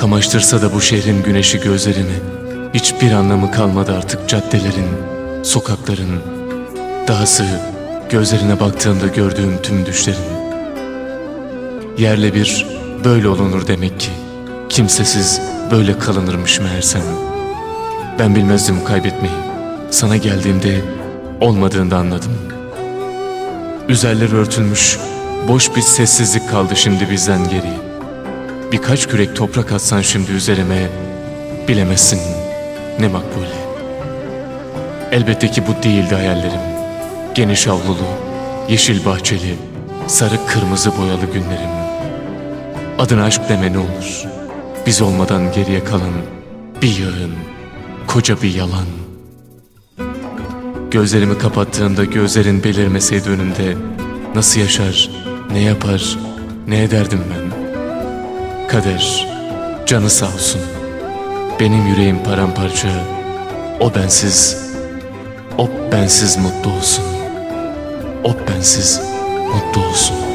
Kamaştırsa da bu şehrin güneşi gözlerimi Hiçbir anlamı kalmadı artık caddelerin, sokakların. Dahası gözlerine baktığımda gördüğüm tüm düşlerin. Yerle bir böyle olunur demek ki Kimsesiz böyle kalınırmış meğersem. Ben bilmezdim kaybetmeyi. Sana geldiğimde olmadığında anladım. Üzerleri örtülmüş boş bir sessizlik kaldı şimdi bizden geri Birkaç kürek toprak atsan şimdi üzerime Bilemezsin ne makbule. Elbette ki bu değildi hayallerim. Geniş avlulu, yeşil bahçeli, sarı kırmızı boyalı günlerim. Adına aşk deme ne olur. Biz olmadan geriye kalan bir yağın, koca bir yalan. Gözlerimi kapattığımda gözlerin belirmeseydi önümde Nasıl yaşar, ne yapar, ne ederdim ben Kader, canı sağ olsun. Benim yüreğim paramparça. O bensiz, o bensiz mutlu olsun. O bensiz mutlu olsun